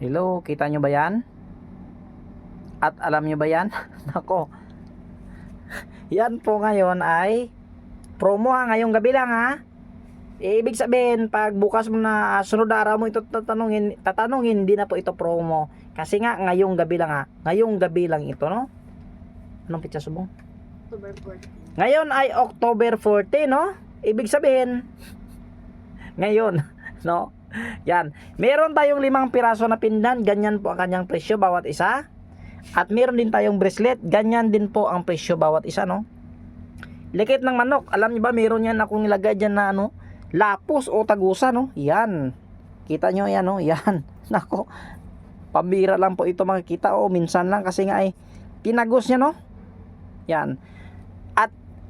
Hello, kita nyo ba yan? At alam nyo ba yan? Nako. Yan po ngayon ay promo ha, ngayong gabi lang ha. Ibig sabihin, pag bukas mo na ah, sunod araw mo ito tatanungin, tatanungin, hindi na po ito promo. Kasi nga, ngayong gabi lang ha. Ngayong gabi lang ito, no? Anong pitsa subong? October 14. Ngayon ay October 14, no? Ibig sabihin, ngayon, no? Yan. Meron tayong limang piraso na pindan, ganyan po ang kanyang presyo bawat isa. At meron din tayong bracelet, ganyan din po ang presyo bawat isa, no? Likit ng manok, alam niyo ba meron yan akong nilagay dyan na ano, lapos o tagusa, no? Yan. Kita nyo yan, no? Yan. Nako. Pambira lang po ito makikita, o minsan lang kasi nga ay tinagos niya, no? Yan.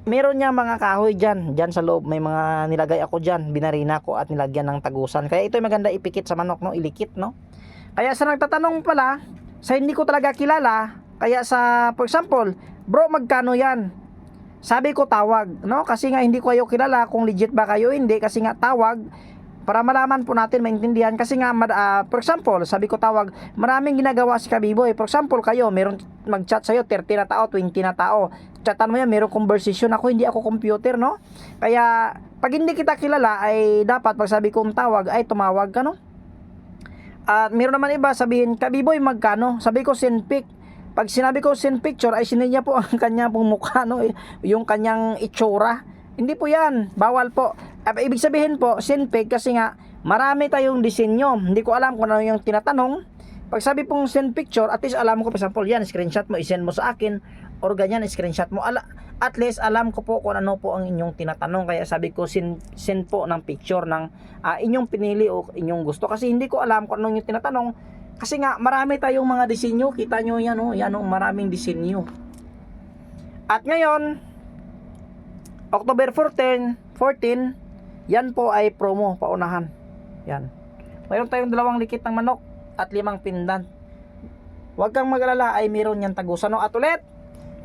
Meron niya mga kahoy dyan, dyan sa loob, may mga nilagay ako dyan, binarina ko at nilagyan ng tagusan. Kaya ito ay maganda ipikit sa manok, no? Ilikit, no? Kaya sa nagtatanong pala, sa hindi ko talaga kilala, kaya sa, for example, bro, magkano yan? Sabi ko tawag, no? Kasi nga hindi ko kayo kilala kung legit ba kayo hindi kasi nga tawag para malaman po natin maintindihan kasi nga ah, for example, sabi ko tawag, maraming ginagawa si Kabiboy. For example, kayo meron mag-chat sa 30 na tao, 20 na tao. Chatan mo yan, meron conversation ako, hindi ako computer, no? Kaya pag hindi kita kilala ay dapat pag sabi kong tawag ay tumawag ka, no? At meron naman iba sabihin, Kabiboy magkano? Sabi ko send pic. Pag sinabi ko send picture ay sinend niya po ang kanya pong mukha no, yung kanyang itsura. Hindi po 'yan, bawal po. Ibig sabihin po send pic kasi nga marami tayong disenyo. Hindi ko alam kung ano yung tinatanong. Pag sabi pong send picture, at least alam ko, for example, yan, screenshot mo, isend mo sa akin, or ganyan, screenshot mo. Ala, at least alam ko po kung ano po ang inyong tinatanong. Kaya sabi ko, send, send po ng picture ng ah, inyong pinili o inyong gusto. Kasi hindi ko alam kung ano yung tinatanong. Kasi nga, marami tayong mga disenyo. Kita nyo yan, oh, yan, oh, maraming disenyo. At ngayon, October 14, 14, yan po ay promo, paunahan. Yan. Mayroon tayong dalawang likit ng manok at limang pindan. Huwag kang mag-alala ay meron yan tagusan. No? At ulit,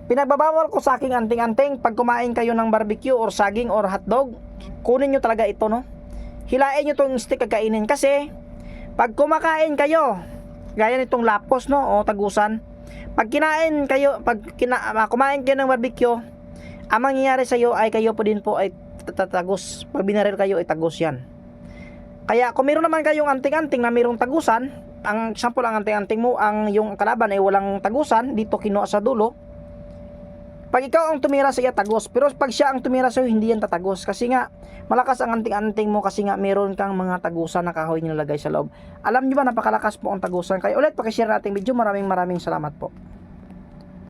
pinagbabawal ko sa aking anting-anting pag kumain kayo ng barbecue or saging or hotdog, kunin nyo talaga ito, no? Hilain nyo tong stick kakainin kasi pag kumakain kayo, gaya nitong lapos, no? O tagusan, pag kinain kayo, pag kina, ah, kumain kayo ng barbecue, ang mangyayari sa iyo ay kayo po din po ay tatagos. Pag binaril kayo ay tagos yan. Kaya kung meron naman kayong anting-anting na mayroong tagusan, ang sample ang anting-anting mo, ang yung kalaban ay walang tagusan, dito kinuha sa dulo. Pag ikaw ang tumira sa iya tagos, pero pag siya ang tumira sa iyo, hindi yan tatagos. Kasi nga, malakas ang anting-anting mo kasi nga meron kang mga tagusan na kahoy nilalagay sa loob. Alam niyo ba, napakalakas po ang tagusan. Kaya ulit, pakishare natin video. Maraming maraming salamat po.